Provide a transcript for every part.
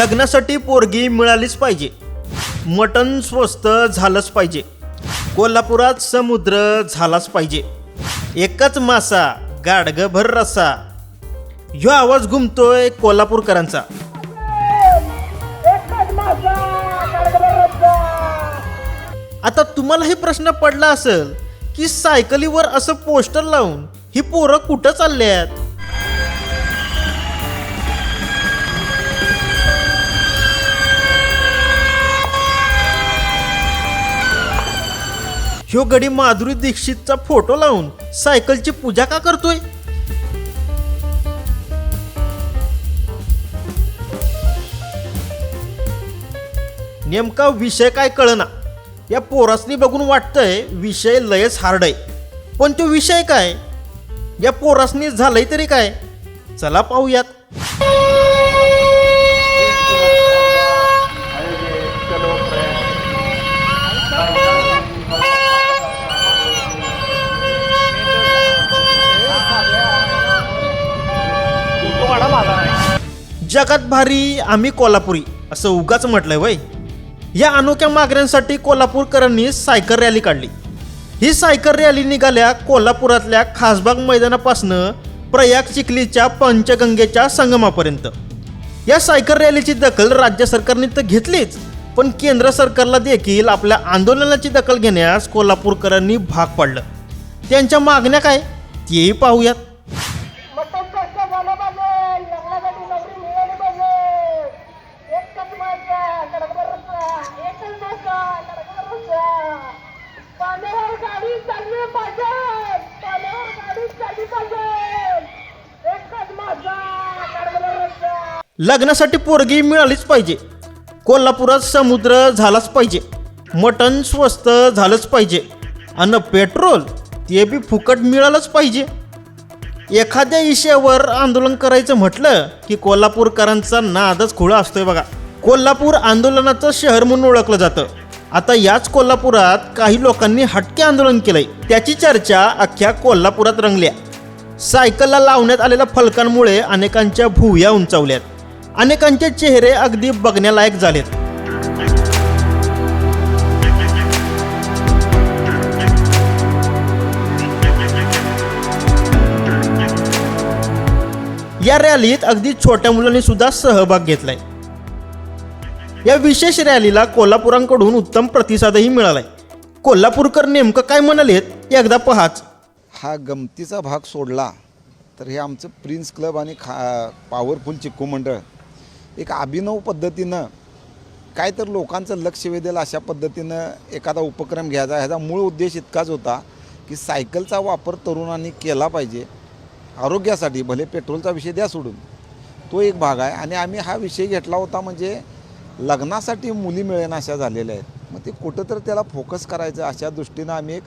लग्नासाठी पोरगी मिळालीच पाहिजे. मटण स्वस्त झालंच पाहिजे. कोल्हापुरात समुद्र झालाच पाहिजे. एकच मासा गाडगभर रस्सा. ह्यो आवाज घुमतोय कोल्हापूरकरांचा. आता तुम्हालाही प्रश्न पडला असेल की सायकलीवर असं पोस्टर लावून ही पोरं कुठं चालल्यात? ह्यो गडी माधुरी दीक्षितचा फोटो लावून सायकलची पूजा का करतोय? नेमका विषय काय कळना. या पोरासनी बघून वाटतंय विषय लयच हार्ड आहे. पण तो विषय काय? या पोरासनी झालंय तरी काय? चला पाहूयात. जगात भारी आम्ही कोल्हापुरी असं उगाच म्हटलंय वय. या अनोख्या मागण्यांसाठी कोल्हापूरकरांनी सायकल रॅली काढली. ही सायकल रॅली निघाल्या कोल्हापुरातल्या खासबाग मैदानापासनं प्रयाग चिखलीच्या पंचगंगेच्या संगमापर्यंत. या सायकल रॅलीची दखल राज्य सरकारने तर घेतलीच पण केंद्र सरकारला देखील आपल्या आंदोलनाची दखल घेण्यास कोल्हापूरकरांनी भाग पाडलं. त्यांच्या मागण्या काय? तेही पाहूयात मटण स्वस्त झालं पाहिजे लग्नासाठी नोकरी मिळाली पाहिजे एकच माझा कडकडा रस्ता एकच माझा कडकडा रस्ता पाण्यावर गाडी चालली पाहिजे पाण्यावर गाडी चालली पाहिजे एकच माझा कडकडा रस्ता लग्नासाठी पोरगी मिळालीच पाहिजे. कोल्हापुरात समुद्र झालाच पाहिजे. मटण स्वस्त झालंच पाहिजे. आणि पेट्रोल ते बी फुकट मिळालंच पाहिजे. एखाद्या विषयावर आंदोलन करायचं म्हटलं की कोल्हापूरकरांचा नादच खुळा असतोय बघा. कोल्हापूर आंदोलनाचं शहर म्हणून ओळखलं जातं. आता याच कोल्हापुरात काही लोकांनी हटके आंदोलन केलंय. त्याची चर्चा अख्ख्या कोल्हापुरात रंगल्या. सायकलला लावण्यात आलेल्या फलकांमुळे अनेकांच्या भुवया उंचावल्यात. अनेकांचे चेहरे अगदी बघण्यालायक झालेत. या रॅलीत अगदी छोट्या मुलांनी सुद्धा सहभाग घेतलाय. या विशेष रॅलीला कोल्हापुरांकडून उत्तम प्रतिसादही मिळालाय. कोल्हापूरकर नेमकं काय म्हणालेत एकदा पहाच. हा गमतीचा भाग सोडला तर हे आमचं प्रिन्स क्लब आणि खा पॉवरफुल चिक्कू मंडळ एक अभिनव पद्धतीनं काय तर लोकांचं लक्ष वेधेल अशा पद्धतीनं एखादा उपक्रम घ्यायचा. ह्याचा मूळ उद्देश इतकाच होता की सायकलचा वापर तरुणांनी केला पाहिजे. आरोग्यासाठी भले पेट्रोलचा विषय द्या सोडून तो एक भाग आहे. आणि आम्ही हा विषय घेतला होता म्हणजे लग्नासाठी मुली मिळेना अशा झालेल्या आहेत. मग ते कुठं तर त्याला फोकस करायचं अशा दृष्टीनं आम्ही एक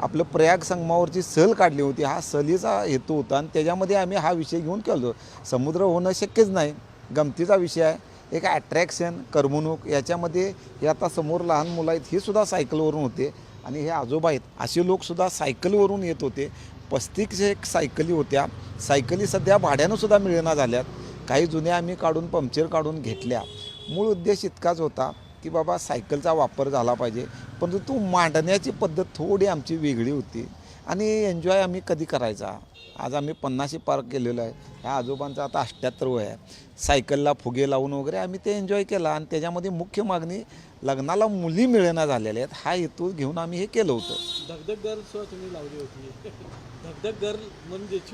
आपलं प्रयाग संगमावरची सहल काढली होती. हा सहलीचा हेतू होता आणि त्याच्यामध्ये आम्ही हा विषय घेऊन केलो समुद्र होणं शक्यच नाही. गमतीचा विषय आहे. एक ॲट्रॅक्शन करमणूक याच्यामध्ये हे आता समोर लहान मुलं आहेत ही सुद्धा सायकलवरून होते. आणि हे आजोबा आहेत असे लोकसुद्धा सायकलवरून येत होते. पस्तीस एक सायकली होत्या. सायकली सध्या भाड्यानंसुद्धा मिळेना झाल्यात. काही जुन्या आम्ही काढून पंक्चर काढून घेतल्या. मूळ उद्देश इतकाच होता की बाबा सायकलचा वापर झाला पाहिजे. परंतु तो मांडण्याची पद्धत थोडी आमची वेगळी होती. आणि एन्जॉय आम्ही कधी करायचा? आज आम्ही पन्नाशी पार केलेलो आहे. ह्या आजोबांचा आता अठ्ठ्याहत्तर वय आहे. सायकलला फुगे लावून वगैरे आम्ही ते एन्जॉय केला आणि त्याच्यामध्ये मुख्य मागणी लग्नाला मुली मिळेना झालेल्या आहेत. हा हेतू घेऊन आम्ही हे केलं होतं. धगधग गर्ल तुम्ही लावली होती. धगधग गर्ल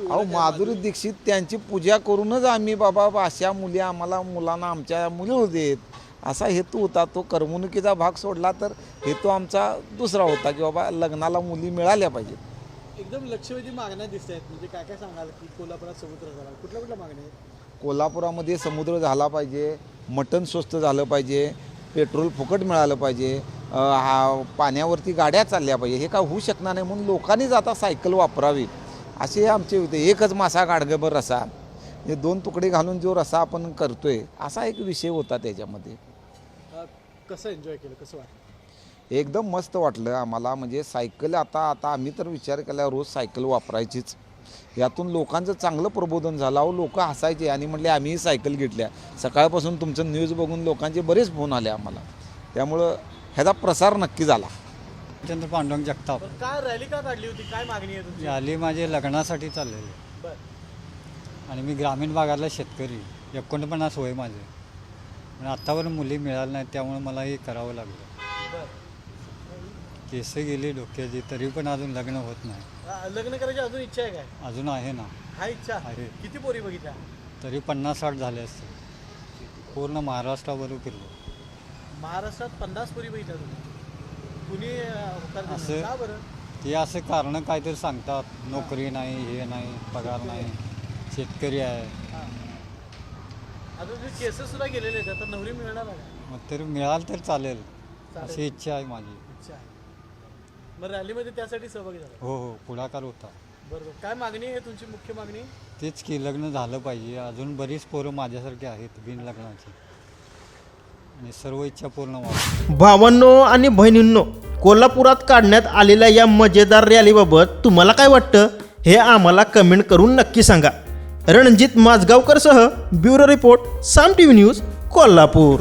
ओळख अहो माधुरी दीक्षित त्यांची पूजा करूनच आम्ही बाबा अशा मुली आम्हाला मुलांना आमच्या मुली होऊ देत असा हेतू होता. तो करमणुकीचा भाग सोडला तर हेतू आमचा दुसरा होता की बाबा लग्नाला मुली मिळाल्या पाहिजेत. एकदम लक्षवेधी मागण्या दिसत आहेत. म्हणजे काय काय सांगाल की कोल्हापुरात समुद्र झाला? कुठल्या कुठल्या मागण्या आहेत? कोल्हापुरामध्ये समुद्र झाला पाहिजे मटण स्वस्त झालं पाहिजे पेट्रोल फुकट मिळालं पाहिजे हा पाण्यावरती गाड्या चालल्या पाहिजे. हे काय होऊ शकणार नाही म्हणून लोकांनीच आता सायकल वापरावी. असे आमचे होते. एकच मासा गाडगभर रसा. हे दोन तुकडे घालून जो रसा आपण करतोय असा एक विषय होता त्याच्यामध्ये. कसं एन्जॉय केलं? कसं वाटलं? एकदम मस्त वाटलं आम्हाला. म्हणजे सायकल आता आता आम्ही तर विचार केला रोज सायकल वापरायचीच. यातून लोकांचं चांगलं प्रबोधन झालं. अहो लोक हसायचे आणि म्हटले आम्हीही सायकल घेतल्या. सकाळपासून तुमचं न्यूज बघून लोकांचे बरेच फोन आले आम्हाला. त्यामुळं ह्याचा प्रसार नक्की झाला. चंद्र पांडुरंग जगताप. काय रॅली का काढली होती? काय मागणी आहे तुमची? आली माझे लग्नासाठी चाललेले. बर. आणि मी ग्रामीण भागातला शेतकरी. एकोणपन्नास वय माझे. पण आत्तापर्यंत मुली मिळाल्या नाहीत त्यामुळे मला हे करावं लागलं. बर. केस गेली डोक्याची तरी पण अजून लग्न होत नाही. लग्न करायची अजून इच्छा आहे काय? अजून आहे ना. हा इच्छा? आहे. किती पोरी बघितल्या? तरी पन्नास साठ झाले असते पूर्ण महाराष्ट्राबरोबर फिरलो. महाराष्ट्रात पन्नास पोरी बघितल्या तुम्ही? कुणी अ, होकार दिला? असं- का बरं? ते असे कारणं काहीतरी सांगतात. नोकरी नाही हे नाही पगार नाही. शेतकरी आहे. हा. तुम्ही केसेस सुद्धा गेलेले आहेत आता नवरी मिळणार आहे? मग तरी मिळालं तर चालेल. चालेल. अशी इच्छा आहे माझी. इच्छा आहे. मग रॅलीमध्ये त्यासाठी सहभागी झाला. हो हो पुढाकार होता. बरोबर. काय मागणी आहे तुमची? मुख्य मागणी? तेच की लग्न झालं पाहिजे. अजून बरीच पोरं माझ्यासारखी आहेत बिन लग्नाची आणि सर्व इच्छा पूर्ण व्हावी भावांनो आणि बहिणींनो कोल्हापुरात काढण्यात आलेल्या या मजेदार रॅलीबाबत तुम्हाला काय वाटतं? हे आम्हाला कमेंट करून नक्की सांगा. Ranjit माझगावकरसह bureau report Saam T V news Kolhapur.